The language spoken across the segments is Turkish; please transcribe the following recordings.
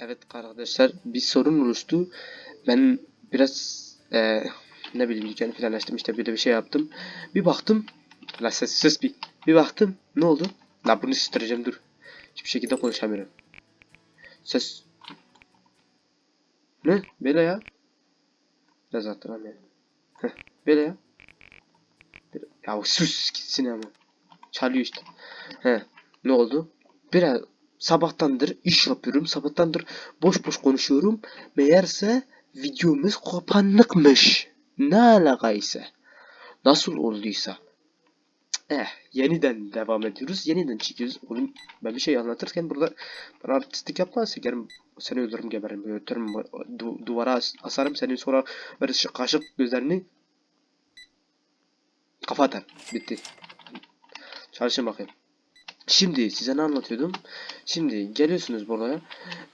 Evet arkadaşlar bir sorun oluştu. Ben biraz eee, ne bileyim dükkanı falan açtım işte böyle bir şey yaptım. Bir baktım. La ses ses bir. Bir baktım. Ne oldu? La bunu susturacağım dur. Hiçbir şekilde konuşamıyorum. Ses. Ne? Böyle ya. Biraz hatırlamıyorum. Heh, böyle ya. Ya sus gitsin ama. Çalıyor işte. He. Ne oldu? Biraz sabahtandır iş yapıyorum. Sabahtandır boş boş konuşuyorum. Meğerse videomuz kapanıkmış. Ne alakaysa. Nasıl olduysa. Eh, yeniden devam ediyoruz. Yeniden çekiyoruz. Oğlum ben bir şey anlatırken burada bana artistlik yapma. Sikerim seni öldürürüm geberim. Böyle Ötürüm du- duvara as- asarım seni sonra böyle kaşık gözlerini kafa atar. Bitti. Çalışın bakayım. Şimdi size ne anlatıyordum? Şimdi geliyorsunuz buraya.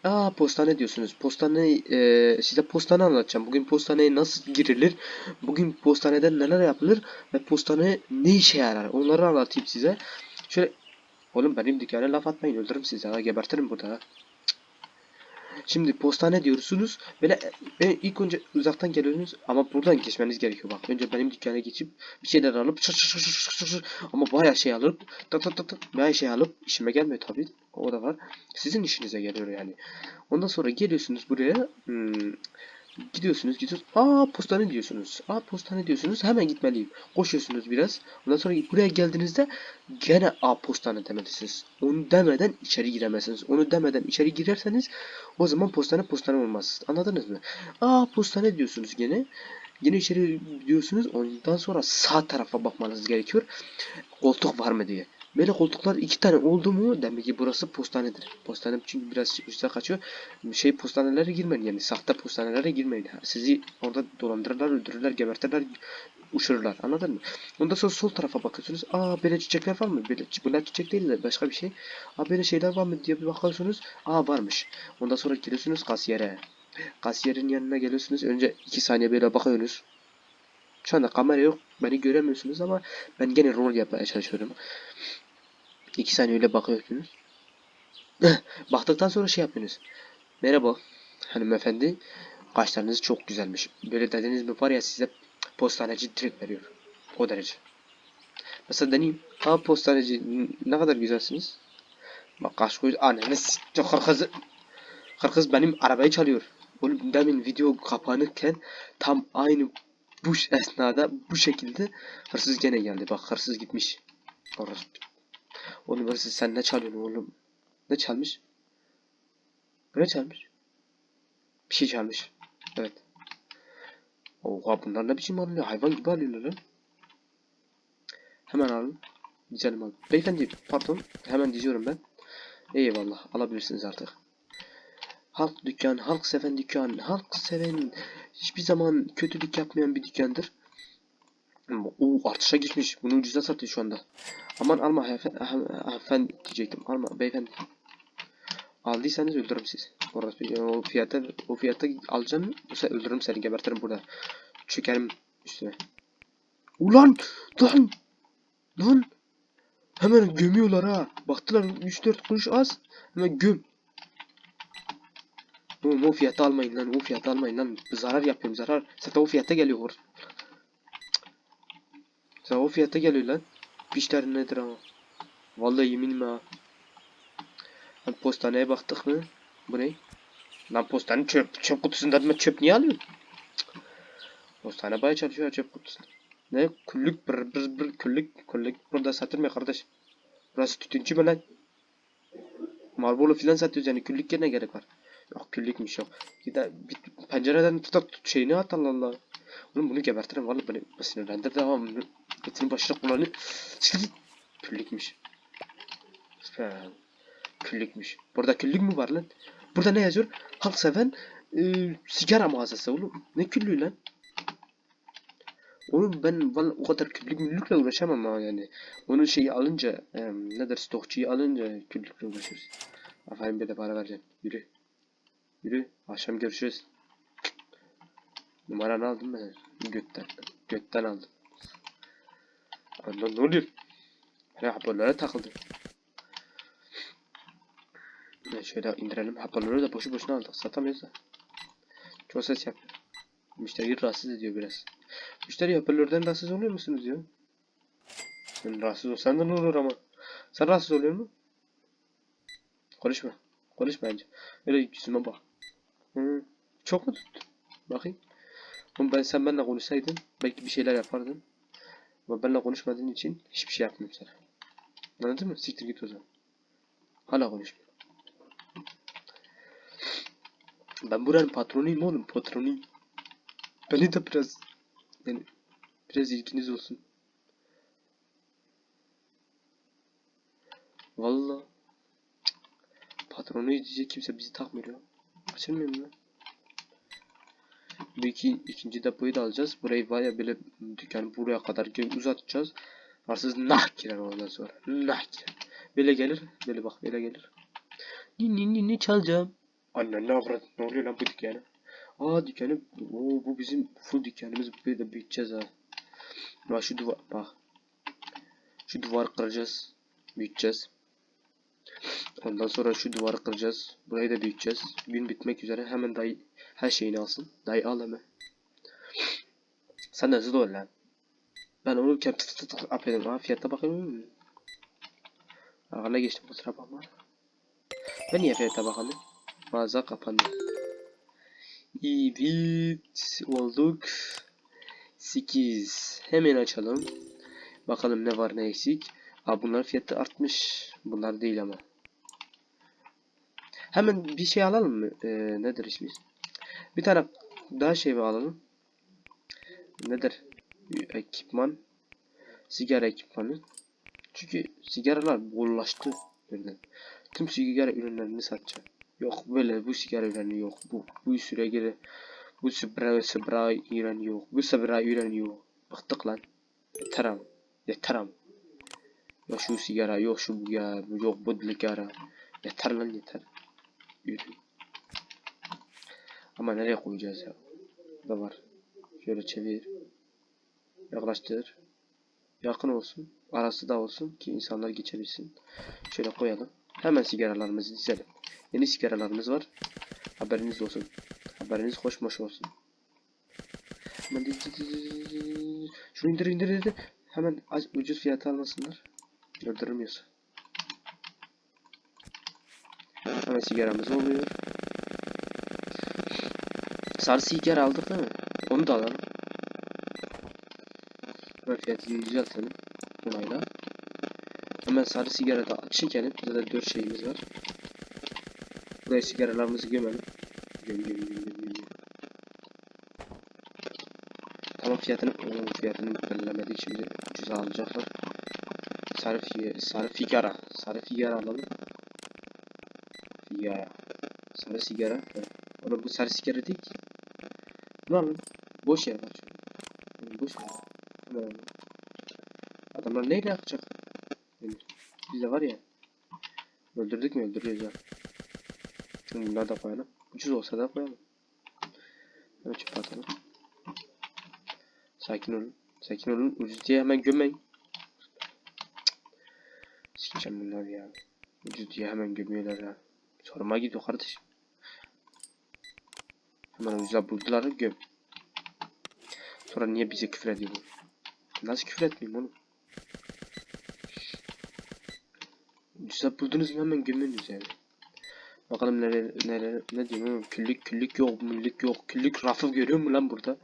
Aa postane diyorsunuz. Postane e, size postane anlatacağım. Bugün postaneye nasıl girilir? Bugün postaneden neler yapılır? Ve postane ne işe yarar? Onları anlatayım size. Şöyle Oğlum benim dükkana laf atmayın öldürürüm sizi ha gebertirim burada ha. Şimdi postane diyorsunuz. Böyle e, ilk önce uzaktan geliyorsunuz ama buradan geçmeniz gerekiyor bak. Önce benim dükkana geçip bir şeyler alıp şır şır şır şır şır şır ama bayağı şey alıp tak tak tak tak bayağı şey alıp işime gelmiyor tabii. O da var. Sizin işinize geliyor yani. Ondan sonra geliyorsunuz buraya. hmm, gidiyorsunuz gidiyorsunuz. Aa postane diyorsunuz. Aa postane diyorsunuz. Hemen gitmeliyim. Koşuyorsunuz biraz. Ondan sonra buraya geldiğinizde gene A postane demelisiniz. Onu demeden içeri giremezsiniz. Onu demeden içeri girerseniz o zaman postane postane olmaz. Anladınız mı? Aa postane diyorsunuz gene. Yine içeri diyorsunuz. Ondan sonra sağ tarafa bakmanız gerekiyor. Koltuk var mı diye. Böyle koltuklar iki tane oldu mu demek ki burası postanedir. Postane çünkü biraz üstte kaçıyor. Şey postanelere girmeyin yani sahte postanelere girmeyin. Sizi orada dolandırırlar, öldürürler, gebertirler, uçururlar. Anladın mı? Ondan sonra sol tarafa bakıyorsunuz. Aa böyle çiçekler var mı? Böyle, bunlar çiçek değil de başka bir şey. Aa böyle şeyler var mı diye bir bakıyorsunuz. Aa varmış. Ondan sonra geliyorsunuz kasiyere. Kasiyerin yanına geliyorsunuz. Önce iki saniye böyle bakıyorsunuz. Şu anda kamera yok. Beni göremiyorsunuz ama ben gene rol yapmaya çalışıyorum. İki saniye öyle bakıyorsunuz. Baktıktan sonra şey yapıyorsunuz. Merhaba hanımefendi. Kaşlarınız çok güzelmiş. Böyle dediniz mi var ya size postaneci direkt veriyor. O derece. Mesela deneyeyim. Ha postaneci ne kadar güzelsiniz. Bak kaş göz annene s***. Kırkız, kırkız benim arabayı çalıyor. Oğlum demin video kapanırken tam aynı bu esnada bu şekilde hırsız gene geldi. Bak hırsız gitmiş. Orası. Oğlum hırsız sen ne çalıyorsun oğlum? Ne çalmış? Ne çalmış? Bir şey çalmış. Evet. Oha bunlar ne biçim alıyor? Hayvan gibi alıyorlar lan. Hemen alın. Dizelim abi. Beyefendi pardon. Hemen diziyorum ben. Eyvallah alabilirsiniz artık. Halk dükkan, halk seven dükkan, halk seven hiçbir zaman kötülük yapmayan bir dükkandır. O artışa geçmiş. Bunu ucuza satıyor şu anda. Aman alma hanımefendi, diyecektim. Alma beyefendi. Aldıysanız öldürürüm siz. Orası o fiyata o fiyata alacağım. Yoksa öldürürüm seni gebertirim burada. Çökerim üstüne. Ulan! Lan! Lan! Hemen gömüyorlar ha. Baktılar 3-4 kuruş az. Hemen göm. Oğlum o fiyata almayın lan. O fiyata almayın lan. Zarar yapıyorum zarar. Zaten o fiyata geliyor. Zaten o fiyata geliyor lan. Pişler nedir ama. Vallahi yeminim ha. Lan postaneye baktık mı? Bu ne? Lan postanın çöp, çöp kutusundan ben çöp niye alıyorum? Cık. Postane bayağı çalışıyor çöp kutusunda. Ne? Küllük bır bır bır küllük küllük burada satılmıyor kardeş. Burası tütüncü mü lan? Marlboro filan satıyoruz yani küllük yerine gerek var. Yok küllükmüş yok. Gider bir pencereden tutak tut şeyini at Allah Allah. Oğlum bunu gebertirim vallahi beni sinirlendirdi ama etinin başına kulağını küllükmüş. Süper. Küllükmüş. Burada küllük mü var lan? Burada ne yazıyor? Halk seven e, sigara mağazası oğlum. Ne küllüğü lan? Oğlum ben vallahi o kadar küllük müllükle uğraşamam ha yani. Onun şeyi alınca e, ne der stokçuyu alınca küllükle uğraşırız. Aferin bir de para vereceğim. Yürü. Yürü. Akşam görüşürüz. Numaranı aldım ben. Götten. Götten aldım. Lan ne oluyor? Ne hoparlöre takıldı. Evet, şöyle indirelim. Hoparlörü de boşu boşuna aldık. Satamıyoruz da. Çok ses yapıyor. Müşteriyi rahatsız ediyor biraz. Müşteri hoparlörden rahatsız oluyor musunuz diyor. Sen rahatsız ol. Senden olur ama. Sen rahatsız oluyor mu? Konuşma. Konuşma bence. Öyle yüzüme bak. Çok mu tuttu? Bakayım. Oğlum ben sen benimle konuşsaydın belki bir şeyler yapardın. Ama benimle konuşmadığın için hiçbir şey yapmıyorum sana. Anladın mı? Siktir git o zaman. Hala konuşmuyor. Ben buranın patronuyum oğlum patronuyum. Beni de biraz yani biraz ilginiz olsun. Valla patronu diyecek kimse bizi takmıyor mu lan? Bu iki, ikinci depoyu da alacağız. Burayı var ya böyle dükkanı buraya kadar uzatacağız. Arsız nah girer ondan sonra. Nah girer. Böyle gelir. Böyle bak böyle gelir. Ni ni ni ni çalacağım. Anne ne avrat ne oluyor lan bu dükkana? Aa dükkanı Oo, bu bizim full dükkanımız böyle de büyüteceğiz ha. Bak şu duvar bak. Şu duvarı kıracağız. Büyüteceğiz. Ondan sonra şu duvarı kıracağız. Burayı da büyüteceğiz. Gün bitmek üzere hemen dayı her şeyini alsın. Dayı al hemen. Sen de hızlı ol lan. Ben onu tık yapıyordum. Ha fiyata bakıyorum. Arkana geçtim kusura bakma. Ben niye fiyata bakalım? Mağaza kapandı. Evet olduk. 8. Hemen açalım. Bakalım ne var ne eksik. Aa bunlar fiyatı artmış. Bunlar değil ama. Hemen bir şey alalım mı? Ee, nedir ismi? Bir tane daha şey alalım? Nedir? Ekipman. Sigara ekipmanı. Çünkü sigaralar bollaştı birden. Tüm sigara ürünlerini satacağım. Yok böyle bu sigara ürünü yok. Bu bu süre göre bu sprey sprey ürünü yok. Bu sprey ürünü yok. Bıktık lan. Yeter ama. Yeter ama. Yok şu sigara yok şu bu ya yok bu sigara. Yeter lan yeter. Yürü. Ama nereye koyacağız ya? Burada var. Şöyle çevir. Yaklaştır. Yakın olsun. Arası da olsun ki insanlar geçebilsin. Şöyle koyalım. Hemen sigaralarımızı dizelim. Yeni sigaralarımız var. Haberiniz olsun. Haberiniz hoş hoş olsun. Hemen Şunu indir indir indir. Hemen ucuz fiyata almasınlar. Öldürülmüyorsa. Hemen sigaramız oluyor. Sarı sigara aldık değil mi? Onu da alalım. Hemen fiyatını yüceltelim. Bunayla. Hemen sarı sigara da çekelim. Burada 4 şeyimiz var. Buraya sigaralarımızı gömelim. Göm göm göm göm göm. Tamam fiyatını, Oo, fiyatını belirlemedik şimdi ucuza alacaklar. Sarı, fi sarı figara. Sarı figara alalım. Figara. Sarı sigara. Oğlum bu sarı sigara değil ki. Ne alalım? Boş yer var. Oğlum Boş yer. Hemen alalım. Adamlar neyle yapacak? Demir. Biz de var ya. Öldürdük mü öldürüyoruz ya. Şimdi bunları da koyalım. Ucuz olsa da koyalım. Hemen çöpe atalım. Sakin olun. Sakin olun. Ucuz diye hemen gömeyin. Sikeceğim bunlar ya. Ucuz diye hemen gömüyorlar ya. Soruma gidiyor kardeşim. Hemen ucuza buldular göm. Sonra niye bize küfür ediyor? Nasıl küfür etmeyeyim oğlum? Ucuza buldunuz mu hemen gömüyorsunuz yani. Bakalım nere nere ne diyorum oğlum? Küllük küllük yok, müllük yok. Küllük rafı görüyor mu lan burada?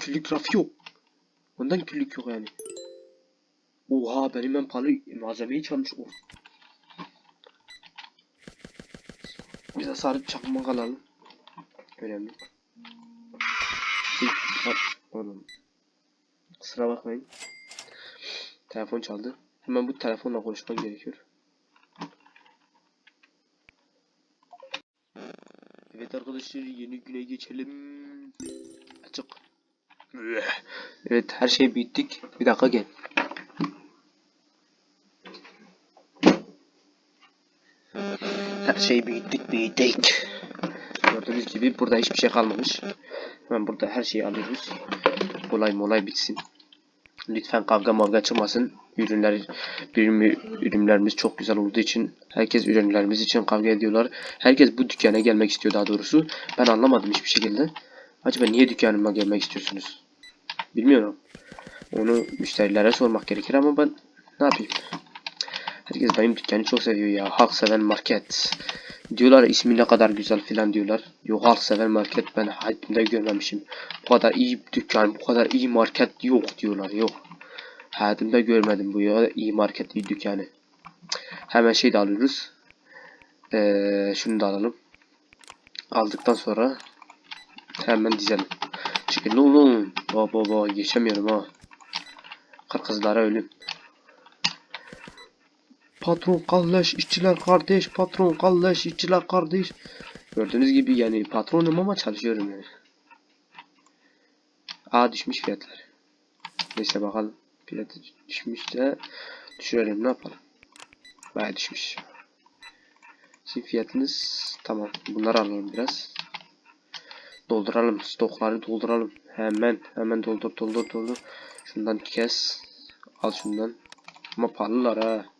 Küllük rafı yok. Ondan küllük yok yani. Oha benim en pahalı malzemeyi çalmış. Of. Bize sarı çakmak alalım. Önemli. Oğlum. Kusura bakmayın. Telefon çaldı. Hemen bu telefonla konuşmam gerekiyor. Evet arkadaşlar yeni güne geçelim. Açık. Evet her şeyi bittik. Bir dakika gel. Her şeyi büyüttük büyüttük. Gördüğünüz gibi burada hiçbir şey kalmamış. Hemen burada her şeyi alıyoruz. Olay molay bitsin. Lütfen kavga mavga çıkmasın. ürünler birim ürünlerimiz çok güzel olduğu için herkes ürünlerimiz için kavga ediyorlar. Herkes bu dükkana gelmek istiyor daha doğrusu. Ben anlamadım hiçbir şekilde. Acaba niye dükkanıma gelmek istiyorsunuz? Bilmiyorum. Onu müşterilere sormak gerekir ama ben ne yapayım? Herkes benim dükkanı çok seviyor ya. Halk seven market. Diyorlar ismi ne kadar güzel filan diyorlar. Yok halk seven market ben hayatımda görmemişim. Bu kadar iyi dükkan, bu kadar iyi market yok diyorlar. Yok. Hayatımda görmedim bu ya. iyi market, iyi dükkanı. Hemen şey de alıyoruz. Ee, şunu da alalım. Aldıktan sonra hemen dizelim. Çünkü oğlum. Baba baba geçemiyorum ha. Kırkızlara ölüm. Patron kardeş, işçiler kardeş, patron kardeş, işçiler kardeş. Gördüğünüz gibi yani patronum ama çalışıyorum yani. Aa düşmüş fiyatlar. Neyse bakalım. Fiyatı düşmüşse düşürelim ne yapalım. Baya düşmüş. Şimdi fiyatınız tamam. Bunları alalım biraz. Dolduralım. Stokları dolduralım. Hemen hemen doldur doldur doldur. Şundan kes. Al şundan. Ama pahalılar ha.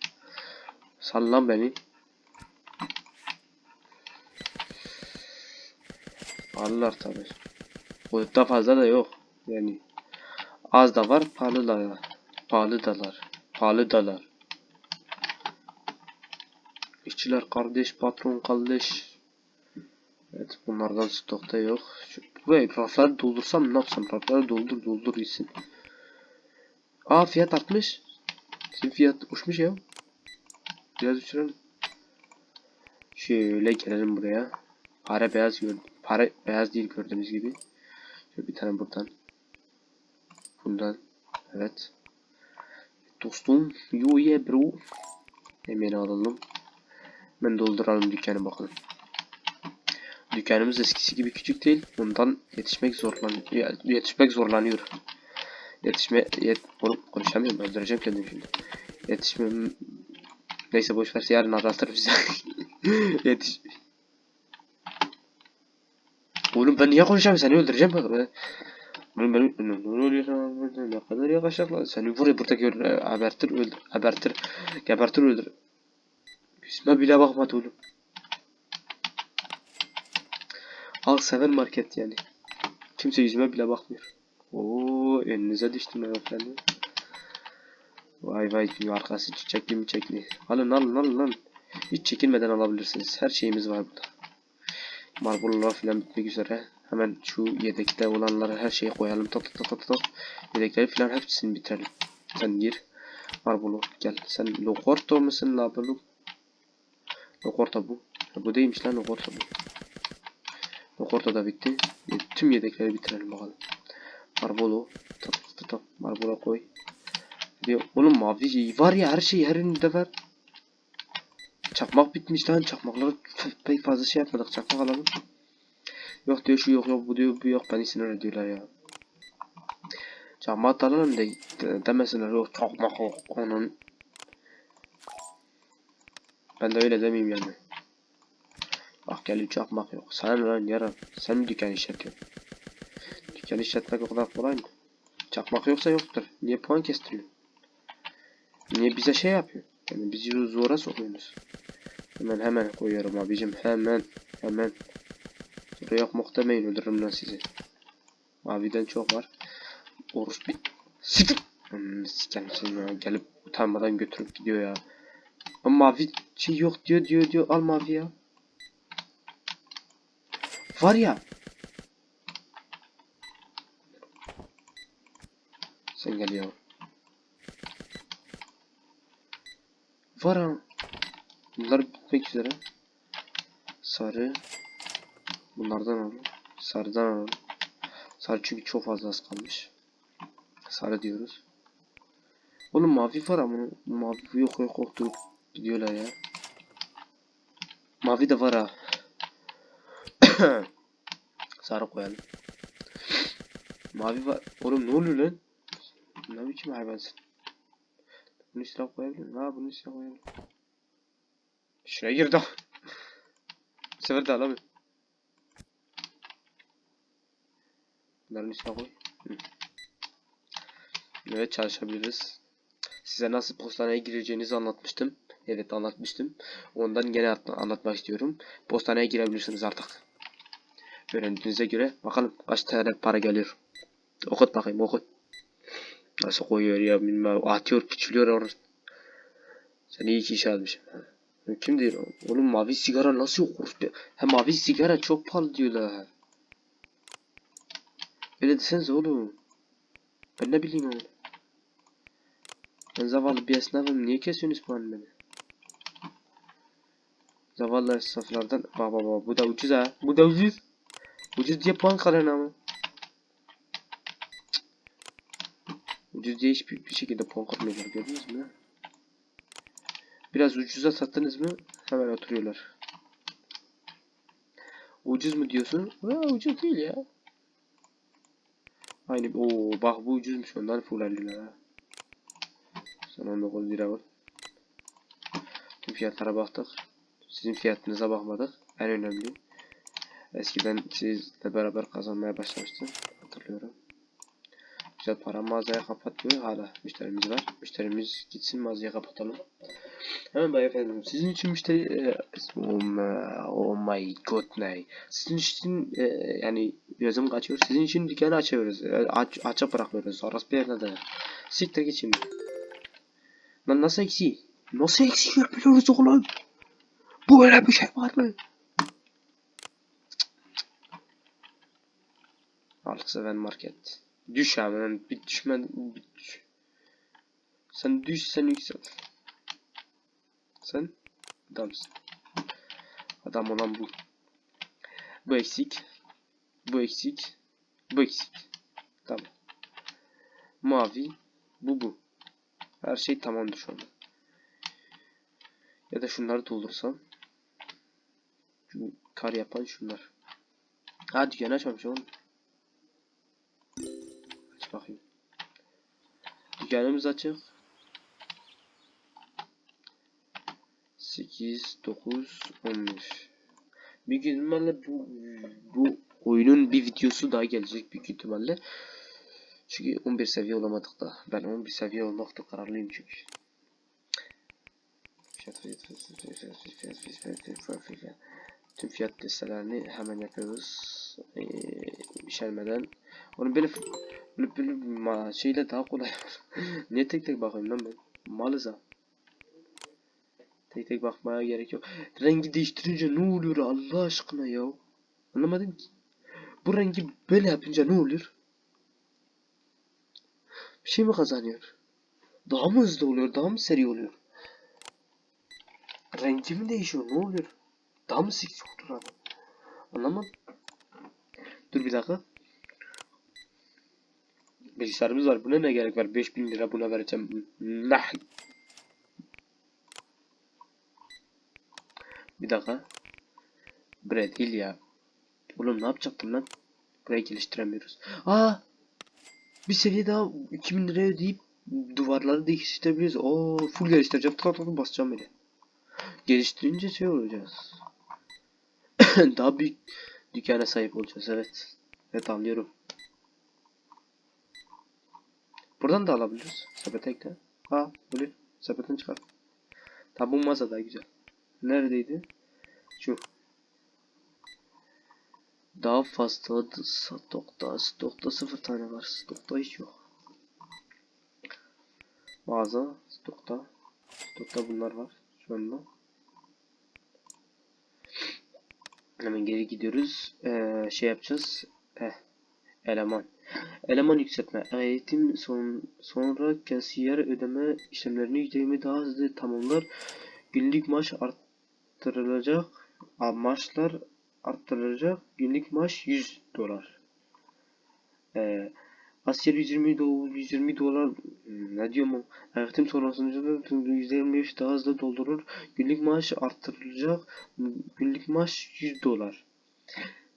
Sallan beni. Pahalılar tabi. Boyutta fazla da yok. Yani az da var, pahalı da. Pahalı dalar. Pahalı dalar. İşçiler kardeş, patron kardeş. Evet bunlardan stokta yok. Şu, buraya rafları doldursam ne yapsam? Rafları doldur doldur gitsin. Aa fiyat artmış. Şimdi fiyat uçmuş ya. Biraz uçuralım. Şöyle gelelim buraya. Para beyaz gördüm. Para beyaz değil gördüğünüz gibi. Şöyle bir tane buradan. Bundan. Evet. Dostum. Yo yeah bro. Hemen alalım. Ben dolduralım dükkanı bakalım. Dükkanımız eskisi gibi küçük değil. Bundan yetişmek zorlanıyor. Yetişmek zorlanıyor. Yetişme yet Oğlum konuşamıyorum öldüreceğim kendimi şimdi. Yetişmem Neyse boş ver yarın anlatır bize. Yetiş. Oğlum ben niye konuşamıyorum seni öldüreceğim bak. Oğlum ben ne oluyor? Ne kadar yakışıklı lan. Seni buraya burada gör. Abertir öldür. Abertir. Gebertir öldür. Yüzüme bile bakmadı oğlum. Halk sever market yani. Kimse yüzüme bile bakmıyor. Oo önünüze düştüm ben efendim. Vay vay arkası çiçekli mi çekli. Alın alın alın alın. Hiç çekinmeden alabilirsiniz. Her şeyimiz var burada. Marbollar falan bitmek üzere. Hemen şu yedekte olanları her şeyi koyalım. Tat tat tat tat. Yedekleri falan hepsini bitirelim. Sen gir. Marbolo gel. Sen Lokorto musun la bunu? Lokorto bu. Bu değilmiş lan Lokorto bu. Lokorto da bitti. Tüm yedekleri bitirelim bakalım. Marbolo. Tat tat tat. Marbolo koy. Ya oğlum mavi var ya her şey her var. Çakmak bitmiş lan çakmakları pek fazla şey yapmadık çakmak alalım. Yok diyor şu yok yok bu diyor bu yok beni sinir ediyorlar ya. Çakmak alalım de, de demesinler yok çakmak yok onun. Ben de öyle demeyeyim yani. Bak geliyor çakmak yok. Sen lan yaram. Sen mi dükkan işletiyorsun? Dükkan işletmek o kadar kolay mı? Çakmak yoksa yoktur. Niye puan kestiriyorsun? Niye bize şey yapıyor? Yani bizi zora sokuyorsunuz. Hemen hemen koyuyorum abicim. Hemen hemen. Yok mok demeyin öldürürüm lan sizi. Maviden çok var. Oruç bir... Siktir! Hmm, siken ya. Gelip utanmadan götürüp gidiyor ya. Ama mavi şey yok diyor diyor diyor. Al mavi ya. Var ya. Sen gel ya. Var ha. Bunlar bitmek üzere. Sarı. Bunlardan alalım. Sarıdan alalım. Sarı çünkü çok fazla az kalmış. Sarı diyoruz. Oğlum mavi var ama mavi yok yok yok durup gidiyorlar ya. Mavi de var ha. Sarı koyalım. Mavi var. Oğlum ne oluyor lan? Ne biçim hayvansın? Bunu üstüne koyabilir miyim? Ha bunu üstüne koyalım. Şuraya girdim. Bu sefer de alamıyorum. Bunların üstüne koy. Hı. Evet çalışabiliriz. Size nasıl postaneye gireceğinizi anlatmıştım. Evet anlatmıştım. Ondan gene at- anlatmak istiyorum. Postaneye girebilirsiniz artık. Öğrendiğinize göre bakalım kaç tane para geliyor. Okut bakayım okut. Nasıl koyuyor ya bilmem. Atıyor küçülüyor orası. Sen iyi ki iş almışsın. ha. Kim diyor? Oğlum mavi sigara nasıl yok? Hem mavi sigara çok pahalı diyorlar. Öyle desenize oğlum. Ben ne bileyim oğlum. Ben zavallı bir esnafım. Niye kesiyorsunuz puanı beni? Zavallı esnaflardan. Bak bak bak. Bu da ucuz ha. Bu da ucuz. Ucuz diye puan kalır ama. Diye hiçbir bir şekilde puan kalmıyorlar. Gördünüz mü? Biraz ucuza sattınız mı hemen oturuyorlar. Ucuz mu diyorsun? Ha, ucuz değil ya. Aynı o bak bu ucuzmuş ondan fullerliler ha. Sen 19 lira var. Tüm fiyatlara baktık. Sizin fiyatınıza bakmadık. En önemli. Eskiden sizle beraber kazanmaya başlamıştım. Hatırlıyorum. Güzel para. Mağazaya kapatıyor. Hala müşterimiz var. Müşterimiz gitsin mağazaya kapatalım. Hemen beyefendi sizin için müşteri e, oh, my, oh my god ne? Sizin için e, yani gözüm kaçıyor. Sizin için dükkanı açıyoruz. E, aç, açık bırakmıyoruz orası bir yerde de siktir git şimdi. Lan nasıl eksi nasıl eksi yapıyoruz oğlum? Bu öyle bir şey var mı? Halk seven market düş hemen bir düşmen bir düş. sen düş sen yüksel sen adamsın. Adam olan bu. Bu eksik. Bu eksik. Bu eksik. Tamam. Mavi. Bu bu. Her şey tamamdır şu anda. Ya da şunları doldursam. Şu kar yapan şunlar. Ha dükkanı açmamış oğlum. Bakayım. Dükkanımız açık. 8, 9, 11. Büyük ihtimalle bu, bu oyunun bir videosu daha gelecek büyük ihtimalle. Çünkü 11 seviye olamadık da. Ben 11 seviye olmakta kararlıyım çünkü. Tüm fiyat listelerini hemen yapıyoruz. Ee, işelmeden. Onu böyle böyle, böyle şeyle daha kolay. Niye tek tek bakayım lan ben? Malız ha. Tek tek bakmaya gerek yok. Rengi değiştirince ne oluyor Allah aşkına ya? Anlamadım ki. Bu rengi böyle yapınca ne oluyor? Bir şey mi kazanıyor? Daha mı hızlı oluyor? Daha mı seri oluyor? Rengi mi değişiyor? Ne oluyor? Daha mı seksi olur adam? Anlamadım. Dur bir dakika. Bilgisayarımız var. Buna ne gerek var? 5000 lira buna vereceğim. Nah. Bir dakika. Brad Hill ya. Oğlum ne yapacaktım lan? Burayı geliştiremiyoruz. Aa! Bir seviye daha 2000 liraya ödeyip duvarları değiştirebiliriz. Oo, full geliştireceğim. Tat tat basacağım beni. Geliştirince şey olacağız. daha büyük dükkana sahip olacağız. Evet. Evet anlıyorum. Buradan da alabiliriz. Sepete ekle. Ha, böyle sepetten çıkar. Tamam bu masa daha güzel. Neredeydi? Şu. Daha fazla stokta, stokta sıfır tane var. Stokta hiç yok. Mağaza, stokta. Stokta bunlar var şu anda. Hemen geri gidiyoruz. Ee, şey yapacağız. Eh, eleman. Eleman yükseltme. Eğitim son, sonra kasiyer ödeme işlemlerini %20 daha hızlı tamamlar. Günlük maaş arttırılacak. Aa, Maaşlar arttırılacak. Günlük maaş 100 dolar. Ee, Asiyer 120 dolar, 120 dolar ne diyorum o? Eğitim sonrasında %25 daha hızlı doldurur. Günlük maaş arttırılacak. Günlük maaş 100 dolar.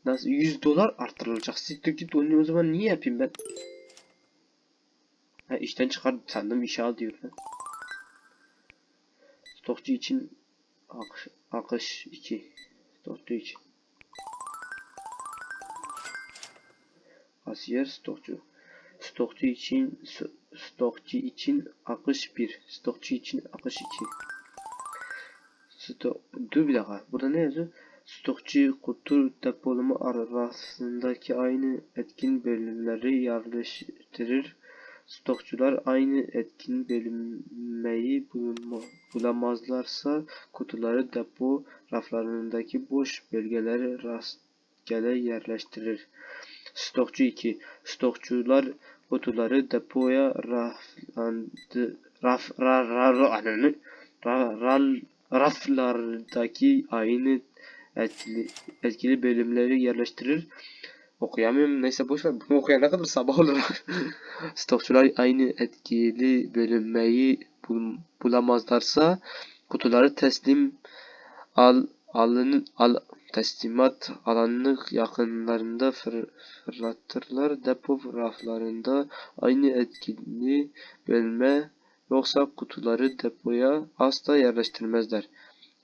Nasıl 100 dolar arttırılacak? Siktir git onu o zaman niye yapayım ben? Ha işten çıkar sandım işe al diyor. Stokçu için akış, akış 2. Stokçu için. Kasiyer stokçu. Stokçu için stokçu için akış 1. Stokçu için akış 2. Stok, dur bir dakika. Burada ne yazıyor? Stokçu kutu depolama arasındaki aynı etkin bölümleri yerleştirir. Stokçular aynı etkin bölünmeyi bulamazlarsa kutuları depo raflarındaki boş bölgelere rastgele yerleştirir. Stokçu 2. Stokçular kutuları depoya raflandı, raf, ra, ra, ra, ra, ra- raflardaki aynı etkili, etkili bölümleri yerleştirir. Okuyamıyorum. Neyse boş ver. Bunu okuyana kadar sabah olur. Stokçular aynı etkili bölünmeyi bul- bulamazlarsa kutuları teslim al alın al teslimat alanının yakınlarında fır, fırlatırlar. Depo raflarında aynı etkili bölme yoksa kutuları depoya asla yerleştirmezler.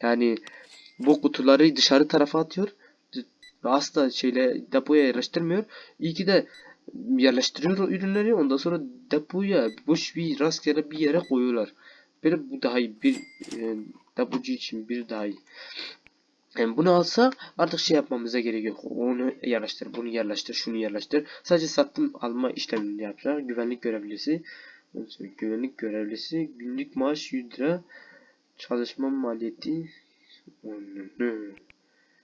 Yani bu kutuları dışarı tarafa atıyor. Asla şeyle depoya yerleştirmiyor. İyi ki de yerleştiriyor ürünleri ondan sonra depoya boş bir rastgele bir yere koyuyorlar. Böyle bu daha iyi bir e, depocu için bir daha iyi. Yani bunu alsak artık şey yapmamıza gerek yok. Onu yerleştir, bunu yerleştir, şunu yerleştir. Sadece satım alma işlemini yapacak. Güvenlik görevlisi. Güvenlik görevlisi günlük maaş 100 lira. Çalışma maliyeti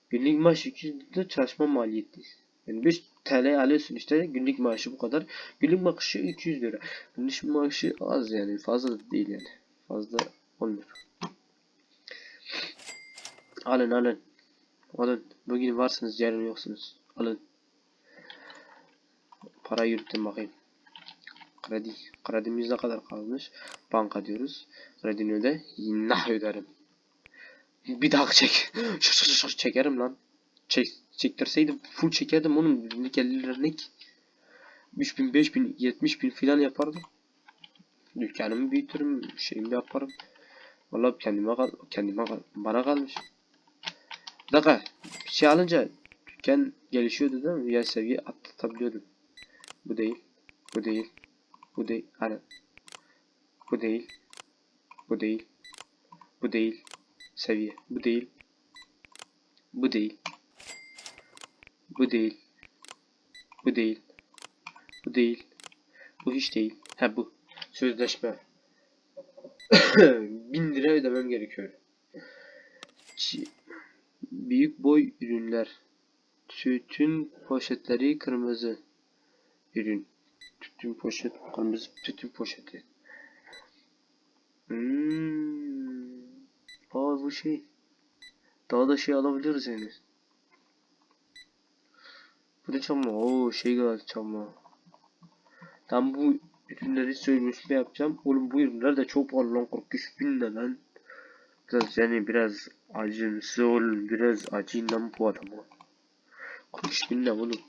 Günlük maaş 200 lira çalışma maliyeti. Yani 5 TL alıyorsun işte günlük maaşı bu kadar. Günlük maaşı 200 lira. Günlük maaşı az yani fazla değil yani. Fazla olmuyor. Alın alın. Alın. Bugün varsınız yarın yoksunuz. Alın. Para yürüttüm bakayım. Kredi. Kredimiz ne kadar kalmış? Banka diyoruz. Kredini öde. Nah öderim. Bir daha çek. Şır şır şır çekerim lan. Çek, çektirseydim full çekerdim onun günlük 50 lira ne ki? 3000, 5000, 70 bin filan yapardım. Dükkanımı büyütürüm, şeyimi yaparım. Vallahi kendime kal, kendime kal, bana kalmış. Bir şey alınca dükkan gelişiyordu değil mi? Üye seviye atlatabiliyordum. Bu değil, bu değil, bu değil, hani bu değil, bu değil, bu değil, seviye, bu değil, bu değil, bu değil, bu değil, bu değil, bu hiç değil, ha bu, sözleşme. 1000 lira ödemem gerekiyor. Çi- Büyük boy ürünler. Tütün poşetleri kırmızı. Ürün. Tütün poşet kırmızı tütün poşeti. Hmm. Aa bu şey. Daha da şey alabiliriz yani. Bu da çalma. Oo şey kadar çalma. Tam bu ürünleri sözleşme yapacağım. Oğlum bu ürünler de çok pahalı lan 43 bin ne lan. Biraz yani biraz acımsı ol, biraz acıyın lan bu adama. 43 bin ne oğlum.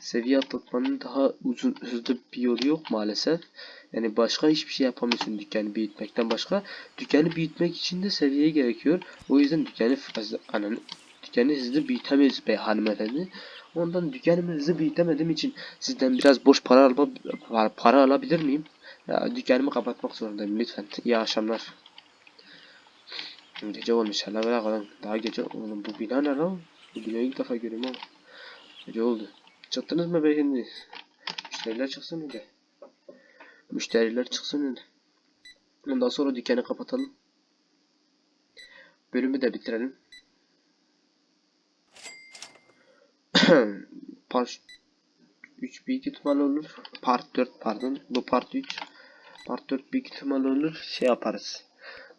Seviye atlatmanın daha uzun hızlı bir yolu yok maalesef. Yani başka hiçbir şey yapamıyorsun dükkanı büyütmekten başka. Dükkanı büyütmek için de seviye gerekiyor. O yüzden dükkanı fazla ananı dükkanı hızlı büyütemeyiz be hanımefendi. Ondan dükkanımı hızlı büyütemediğim için sizden biraz boş para alma para alabilir miyim? Ya dükkanımı kapatmak zorundayım lütfen. İyi akşamlar. Gece olmuş hala bırak lan. Daha gece oğlum bu bina ne lan? Bu binayı ilk defa görüyorum ama. Gece oldu. Çıktınız mı beyefendi? Müşteriler çıksın öyle. Müşteriler çıksın öyle. Ondan sonra dükkanı kapatalım. Bölümü de bitirelim. Part 3 büyük ihtimal olur. Part 4 pardon. Bu part 3. Part 4 büyük ihtimal olur. Şey yaparız.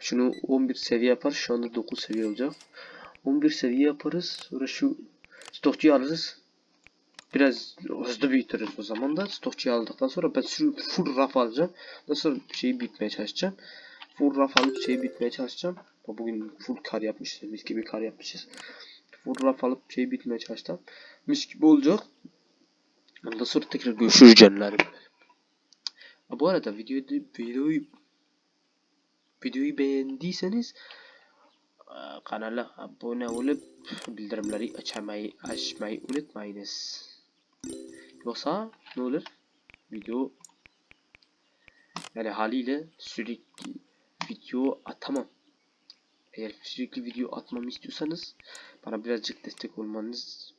Şunu 11 seviye yapar. Şu anda 9 seviye olacak. 11 seviye yaparız. Sonra şu stokçuyu alırız. Biraz hızlı büyütürüz o zaman da. Stokçuyu aldıktan sonra ben şu full raf alacağım. Nasıl şeyi bitmeye çalışacağım. Full raf alıp şeyi bitmeye çalışacağım. Bugün full kar yapmışız. Mis gibi kar yapmışız. Full raf alıp şeyi bitmeye çalışacağım. Mis gibi olacak. Ondan sonra tekrar görüşürüz canlarım. Bu arada videoyu videoyu videoyu beğendiyseniz kanala abone olup bildirimleri açmayı açmayı unutmayınız. Yoksa ne olur? Video Yani haliyle sürekli video atamam. Eğer sürekli video atmamı istiyorsanız bana birazcık destek olmanız